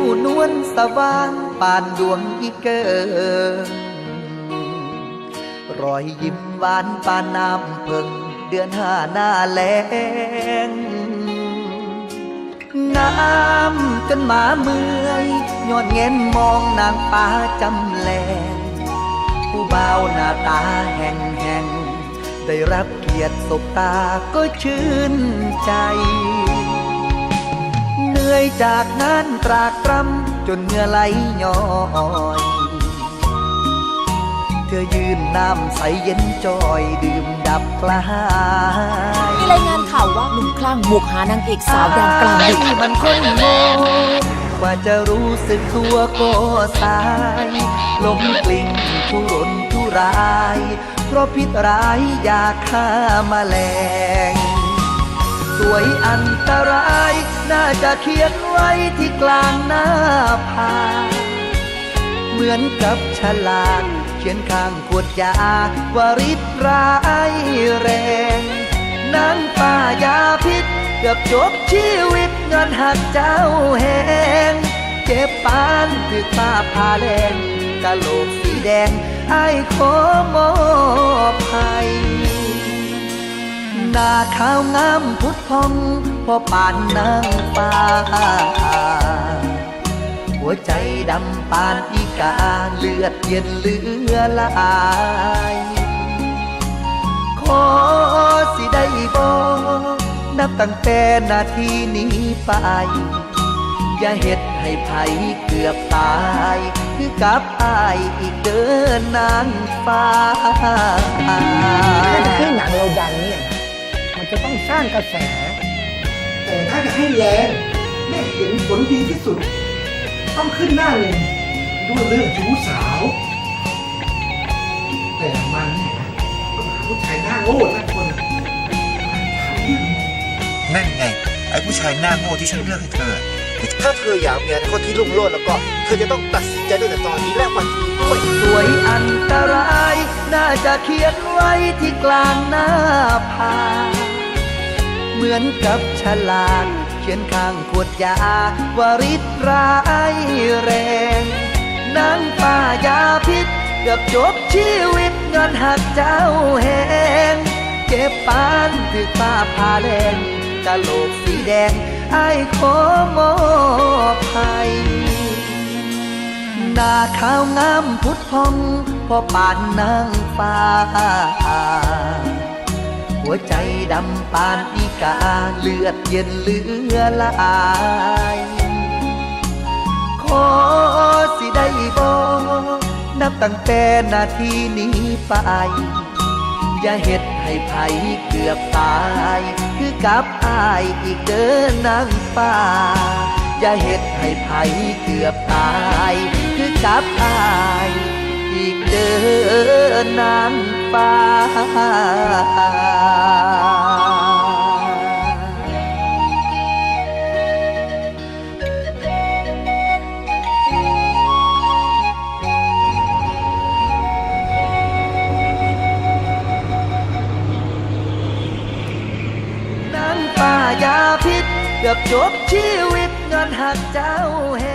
ะวลสว่านปานดวงอีเกิงรอยยิ้มหวานปานน้ำเพิ่งเดือนห้าหน้าแลงงามจนหมาเมื่อยย้อนเง้นมองนางป้าจำแลงผู้บ่าวหน้าตาแห่งแห่งได้รับเกียรติสบตาก็ชื่นใจ นื่อยจากงานตรากตรำจนเหงื่อไหลย้อยเธอยืนน้ำใสเย็นจอยดื่มดับกลายมีรายงานข่าวว่าหนุ่มคลั่งบุกหานางเอกสาวดังกลางดึกไอ้มันคนโง่กว่าจะรู้สึกตัวก็สายลมกลิ่งทุรนทุราย เพราะพิษร้ายอยากฆ่ามาแมลง สวยอันตราย น่าจะเขียนไว้ที่กลางหน้าผาเหมือนกับฉลากเขียนข้างขวดยาว่าริตร้ายแรงนางป้ายาพิษเกือบจบชีวิตเงินหักเจ้าแหงเจ็บปานถึกป้าพาแรงกะโหลกสีแดงไอ้ขอมอบให้ หน้าขาวงามพุทธพองพอปานนางฟ้า หัวใจดำปานอีกาเลือดเย็นเลือลายขอสิได้บอกนับตั้งแต่นาทีนี้ไป อย่าเฮ็ดให้ไผเกือบตาย คือกับอายอีกเดินนางฟ้าถ้าจะให้หนังเราดังเนี่ย จะต้องสร้างกระแส แต่ถ้าจะให้แรงและเห็นผลดีที่สุด ต้องขึ้นหน้าเลยด้วยเรื่องชู้สาว แต่มันเนี่ยนะก็หาผู้ชายหน้าโง่สักคนมันทำนั่นไง ไอ้ผู้ชายหน้าโง่ที่ฉันเลือกให้เธอ ถ้าเธออยากมีอนาคตที่รุ่งโรจน์แล้วก็ เธอจะต้องตัดสินใจด้วยแต่ตอนนี้และวันนี้ด้วยสวยอันตราย น่าจะเขียนไว้ที่กลางหน้าผา เหมือนกับฉลากเขียนข้างขวดยาวาริตร้ายแรงนางป้ายาพิษเกือบจบชีวิตเงินหักเจ้าแหงเจ็บปานถึกป้าพาแดงกะโหลกสีแดงไอ้ขอมอบให้หน้าขาวงามพุทธพองพอปานนางฟ้า หัวใจดำปานอีกาเลือดเย็นเลือลายขอสิได้บอกนับตั้งแต่นาทีนี้ไป อย่าเฮ็ดให้ไผเกือบตาย คือกับอายอีกเดินนางฟ้า อย่าเฮ็ดให้ไผเกือบตาย คือกับอาย อีกเดินนาง ฟ้านางป้ายาพิษ เกือบจบชีวิตเงินหักเจ้าแห